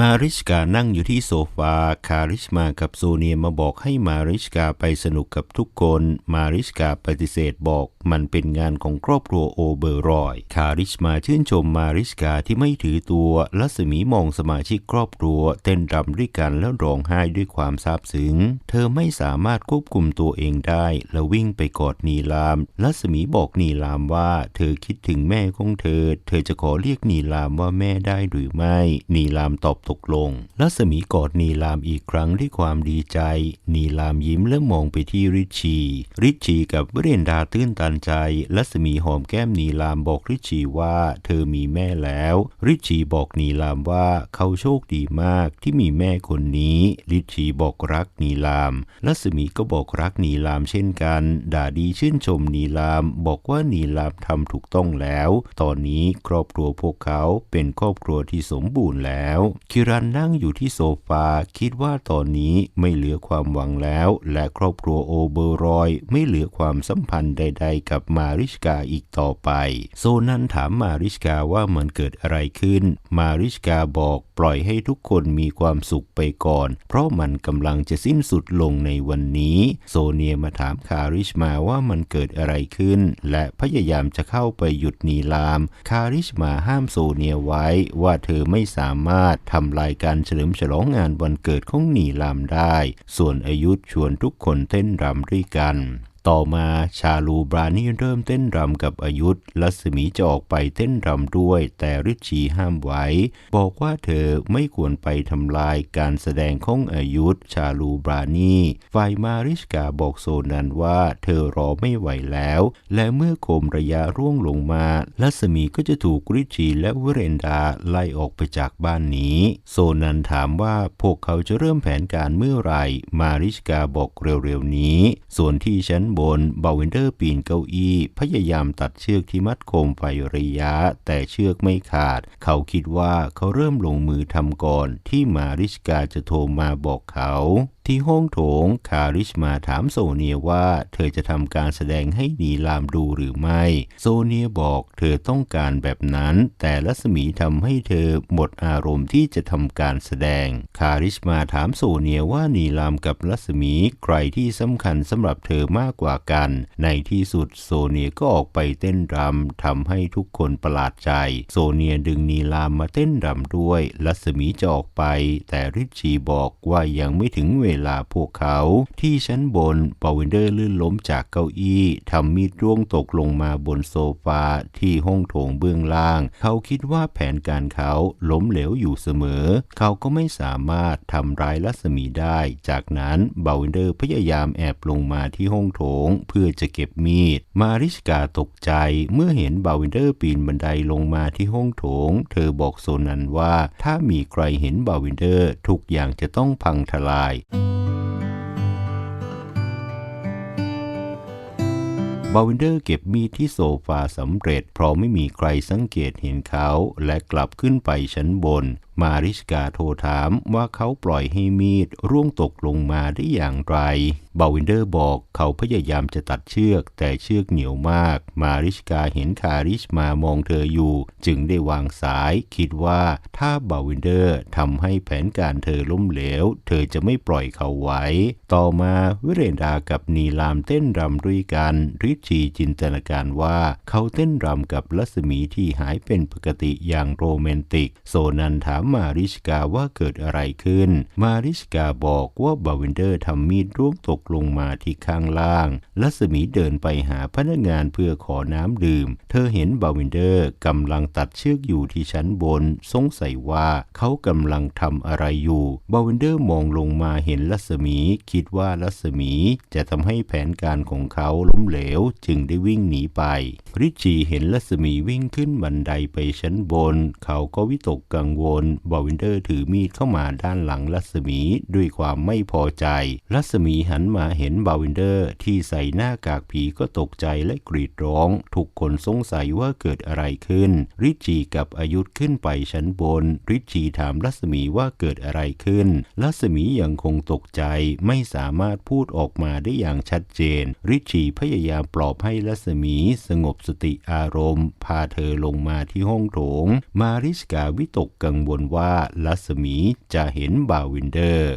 มาริชกานั่งอยู่ที่โซฟา คาริชมากับโซเนียมาบอกให้มาริชกาไปสนุกกับทุกคน มาริชกาปฏิเสธบอกมันเป็นงานของครอบครัวโอเบอร์รอย คาริชมาชื่นชมมาริชกาที่ไม่ถือตัวรัศมีมองสมาชิกครอบครัว เต้นรำด้วยกันแล้วร้องไห้ด้วยความซาบซึ้ง เธอไม่สามารถควบคุมตัวเองได้ แล้ววิ่งไปกอดนีลามรัศมีบอกนีลามว่า เธอคิดถึงแม่ของเธอ เธอจะขอเรียกนีลามว่าแม่ได้หรือไม่ นีลามตอบตกลง รัศมีกอดนีลามอีกครั้งด้วยความดีใจ นีลามยิ้มและมองไปที่ริชีริชีกับเรนดาตื้นตันใจ รัศมีหอมแก้มนีลามบอกริชีว่าเธอมีแม่แล้ว ริชีบอกนีลามว่าเขาโชคดีมากที่มีแม่คนนี้ ริชชีบอกรักนีลาม รัศมีก็บอกรักนีลามเช่นกัน ด่าดีชื่นชมนีลาม บอกว่านีลามทำถูกต้องแล้ว ตอนนี้ครอบครัวพวกเขาเป็นครอบครัวที่สมบูรณ์แล้วคิรันนั่งอยู่ที่โซฟาคิดว่าตอนนี้ไม่เหลือความหวังแล้ว และครอบครัวโอเบอร์รอย ไม่เหลือความสัมพันธ์ใด ๆ กับมาริชกาอีกต่อไป โซนันถามมาริชกาว่ามันเกิดอะไรขึ้น มาริชกาบอกปล่อยให้ทุกคนมีความสุขไปก่อน เพราะมันกำลังจะสิ้นสุดลงในวันนี้ โซเนียมาถามคาริชมาว่ามันเกิดอะไรขึ้น และพยายามจะเข้าไปหยุดนีลาม คาริชมาห้ามโซเนียไว้ว่าเธอไม่สามารถทำำรายการเฉลิมฉลองงานวันเกิดของหนีลามได้ ส่วนอายุชวนทุกคนเต้นรำด้วยกัน ต่อมาชาลูบรานี่เริ่มเต้นรำกับอายุธรัศมีจะออกไปเต้นรำด้วย แต่ริชีห้ามไว้ บอกว่าเธอไม่ควรไปทำลายการแสดงของอายุธชาลูบรานี่ฝ่ายมาริชกาบอกโซนันว่าเธอรอไม่ไหวแล้ว และเมื่อโคมระยะร่วงลงมารัศมีก็จะถูกริชีและวเรนดาไล่ออกไปจากบ้านนี้ โซนันถามว่าพวกเขาจะเริ่มแผนการเมื่อไหร่ มาริชกาบอกเร็วๆนี้ ส่วนที่ชั้นบน บาวินเดอร์ปีนเก้าอี้ พยายามตัดเชือกที่มัดโคมไฟระยะ แต่เชือกไม่ขาด เขาคิดว่าเขาเริ่มลงมือทำก่อนที่มาริสกาจะโทรมาบอกเขาที่ห้องโถงคาริชมาถามโซเนียว่าเธอจะทำการแสดงให้นีลามดูหรือไม่ โซเนียบอกเธอต้องการแบบนั้น แต่รัศมีทำให้เธอหมดอารมณ์ที่จะทำการแสดง คาริชมาถามโซเนียว่านีลามกับรัศมีใครที่สำคัญสำหรับเธอมากกว่ากัน ในที่สุดโซเนียก็ออกไปเต้นรำทำให้ทุกคนประหลาดใจ โซเนียดึงนีลามมาเต้นรำด้วยรัศมีจะออกไป แต่ริชชีบอกว่ายังไม่ถึงเวลาพวกเขาที่ชั้นบนปาวินเดอร์ลื่นล้มจากเก้าอี้ทำมีดร่วงตกลงมาบนโซฟาที่ห้องโถงเบื้องล่าง เขาคิดว่าแผนการเขาล้มเหลวอยู่เสมอ เขาก็ไม่สามารถทำร้ายรัศมีได้ จากนั้นบาวินเดอร์พยายามแอบลงมาที่ห้องโถงเพื่อจะเก็บมีด มาริชกาตกใจเมื่อเห็นบาวินเดอร์ปีนบันไดลงมาที่ห้องโถง เธอบอกโซนันว่าถ้ามีใครเห็นบาวินเดอร์ทุกอย่างจะต้องพังทลาย บาวินเดอร์เก็บมีดที่โซฟาสำเร็จ เพราะไม่มีใครสังเกตเห็นเขา และกลับขึ้นไปชั้นบน มาริชกาโทรถามว่าเขาปล่อยให้มีดร่วงตกลงมาได้อย่างไร บาวินเดอร์บอกเขาพยายามจะตัดเชือก แต่เชือกเหนียวมาก มาริชกาเห็นคาริชมามองเธออยู่ จึงได้วางสาย คิดว่าถ้าบาวินเดอร์ทำให้แผนการเธอล้มเหลว เธอจะไม่ปล่อยเขาไว้ ต่อมาวิเรนดากับนีลามเต้นรำด้วยกันริชชีจินตนาการว่า เขาเต้นรำกับรัศมีที่หายเป็นปกติอย่างโรแมนติก โซนันถามมาริชกาว่าเกิดอะไรขึ้น มาริชกาบอกว่าบาวินเดอร์ทำมีดร่วงตกลงมาที่ข้างล่างรัศมีเดินไปหาพนักงานเพื่อขอน้ำดื่ม เธอเห็นบาวินเดอร์กำลังตัดเชือกอยู่ที่ชั้นบน สงสัยว่าเขากำลังทำอะไรอยู่บาวินเดอร์มองลงมาเห็นรัศมี คิดว่ารัศมีจะทำให้แผนการของเขาล้มเหลวจึงได้วิ่งหนีไป ริชีเห็นรัศมีวิ่งขึ้นบันไดไปชั้นบน เขาก็วิตกกังวล บาวินเดอร์ถือมีดเข้ามาด้านหลังรัศมีด้วยความไม่พอใจรัศมีหันมาเห็นบาวินเดอร์ที่ใส่หน้ากากผีก็ตกใจและกรีดร้อง ทุกคนสงสัยว่าเกิดอะไรขึ้น ริชีกับอายุธขึ้นไปชั้นบน ริชีถามรัศมีว่าเกิดอะไรขึ้นรัศมียังคงตกใจไม่สามารถพูดออกมาได้อย่างชัดเจน ริชีพยายามปลลอบให้ลัศมีสงบสติอารมณ์ พาเธอลงมาที่ห้องโถง มาริสกาวิตกกังวลว่าลัศมีจะเห็นบาวินเดอร์